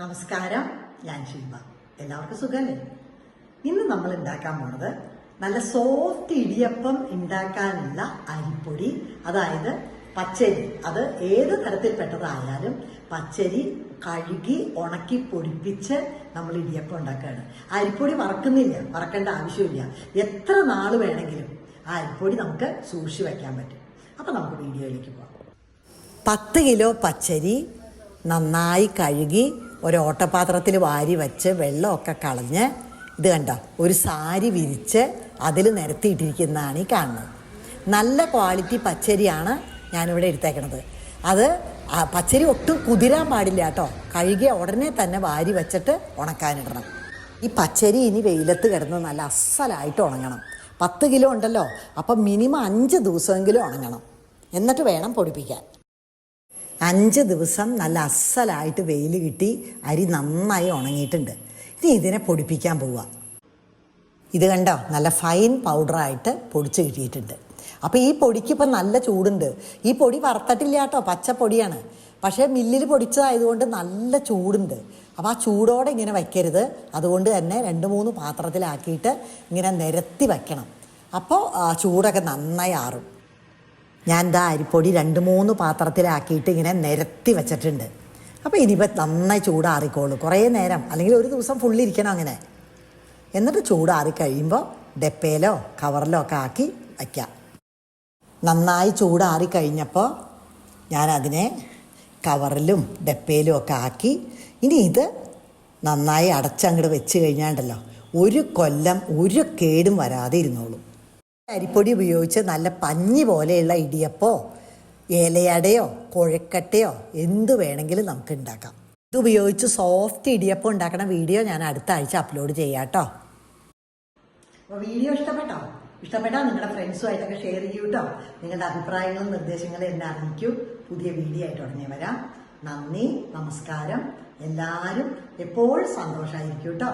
നമസ്കാരം. ഞാൻ ശില്പ എല്ലാവർക്കും സുഖമല്ലേ ഇന്ന് നമ്മൾ ഉണ്ടാക്കാൻ പോണത് നല്ല സോഫ്റ്റ് ഇടിയപ്പം ഉണ്ടാക്കാനുള്ള അരിപ്പൊടി അതായത് പച്ചരി. അത് ഏത് തരത്തിൽപ്പെട്ടതായാലും പച്ചരി കഴുകി ഉണക്കി പൊടിപ്പിച്ച് നമ്മൾ ഇടിയപ്പം ഉണ്ടാക്കുകയാണ്. അരിപ്പൊടി വറക്കുന്നില്ല വറക്കേണ്ട ആവശ്യമില്ല. എത്ര നാൾ വേണമെങ്കിലും ആ അരിപ്പൊടി നമുക്ക് സൂക്ഷിച്ച് വെക്കാൻ പറ്റും. അപ്പം നമുക്ക് വീഡിയോയിലേക്ക് പോകാം പത്ത് കിലോ പച്ചരി നന്നായി കഴുകി ഒരു ഓട്ടപാത്രത്തിൽ വാരി വച്ച് വെള്ളമൊക്കെ കളഞ്ഞ് ഇത് കണ്ട ഒരു സാരി വിരിച്ച് അതിൽ നിരത്തിയിട്ടിരിക്കുന്നതാണ് ഈ കാണുന്നത്. നല്ല ക്വാളിറ്റി പച്ചരിയാണ് ഞാനിവിടെ എടുത്തേക്കണത്. അത് പച്ചരി ഒട്ടും കുതിരാൻ പാടില്ല കേട്ടോ. കഴുകിയ ഉടനെ തന്നെ വാരി വെച്ചിട്ട് ഉണക്കാനിടണം. ഈ പച്ചരി ഇനി വെയിലത്ത് കിടന്ന് നല്ല അസ്സലായിട്ട് ഉണങ്ങണം. പത്ത് കിലോ ഉണ്ടല്ലോ അപ്പം മിനിമം അഞ്ച് ദിവസമെങ്കിലും ഉണങ്ങണം. എന്നിട്ട് വേണം പൊടിപ്പിക്കാൻ. അഞ്ച് ദിവസം നല്ല അസ്സലായിട്ട് വെയിൽ കിട്ടി അരി നന്നായി ഉണങ്ങിയിട്ടുണ്ട്. ഇനി ഇതിനെ പൊടിപ്പിക്കാൻ പോവുക ഇത് കണ്ടോ? നല്ല ഫൈൻ പൗഡറായിട്ട് പൊടിച്ച് കിട്ടിയിട്ടുണ്ട്. അപ്പോൾ ഈ പൊടിക്ക് ഇപ്പം നല്ല ചൂടുണ്ട്. ഈ പൊടി വറുത്തിട്ടില്ല കേട്ടോ പച്ചപ്പൊടിയാണ് പക്ഷേ മില്ലിൽ പൊടിച്ചതായതുകൊണ്ട് നല്ല ചൂടുണ്ട്. അപ്പോൾ ആ ചൂടോടെ ഇങ്ങനെ വയ്ക്കരുത് അതുകൊണ്ട് തന്നെ രണ്ട് മൂന്ന് പാത്രത്തിലാക്കിയിട്ട് ഇങ്ങനെ നിരത്തി വയ്ക്കണം അപ്പോൾ ചൂടൊക്കെ നന്നായി ആറും. ഞാൻ ദാ അരിപ്പൊടി രണ്ട് മൂന്ന് പാത്രത്തിലാക്കിയിട്ട് ഇങ്ങനെ നിരത്തി വെച്ചിട്ടുണ്ട്. അപ്പോൾ ഇനിയിപ്പോൾ നന്നായി ചൂടാറിക്കോളൂ. കുറേ നേരം അല്ലെങ്കിൽ ഒരു ദിവസം ഫുള്ളിരിക്കണം അങ്ങനെ. എന്നിട്ട് ചൂടാറി കഴിയുമ്പോൾ ഡപ്പയിലോ കവറിലോ ഒക്കെ ആക്കി വയ്ക്കാം നന്നായി ചൂടാറി കഴിഞ്ഞപ്പോൾ ഞാനതിനെ കവറിലും ഡപ്പയിലും ഒക്കെ ആക്കി ഇനി ഇത് നന്നായി അടച്ചങ്ങോട്ട് വെച്ച് കഴിഞ്ഞാണ്ടല്ലോ ഒരു കൊല്ലം ഒരു കേടും വരാതെ ഇരുന്നോളൂ. അരിപ്പൊടി ഉപയോഗിച്ച് നല്ല പഞ്ഞി പോലെയുള്ള ഇടിയപ്പോ ഏലയടയോ കൊഴക്കട്ടയോ എന്ത് വേണമെങ്കിലും നമുക്ക് ഉണ്ടാക്കാം. ഇത് ഉപയോഗിച്ച് സോഫ്റ്റ് ഇടിയപ്പം ഉണ്ടാക്കണ വീഡിയോ ഞാൻ അടുത്ത ആഴ്ച അപ്ലോഡ് ചെയ്യാം കേട്ടോ വീഡിയോ ഇഷ്ടപ്പെട്ടോ? ഇഷ്ടപ്പെട്ടാ നിങ്ങളുടെ ഫ്രണ്ട്സുമായിട്ടൊക്കെ ഷെയർ ചെയ്യൂ കേട്ടോ നിങ്ങളുടെ അഭിപ്രായങ്ങളും നിർദ്ദേശങ്ങളും എന്നെ അറിയിക്കൂ. പുതിയ വീഡിയോ ആയിട്ട് ഉടനെ വരാം. നന്ദി നമസ്കാരം. എല്ലാവരും എപ്പോഴും സന്തോഷമായിരിക്കും കേട്ടോ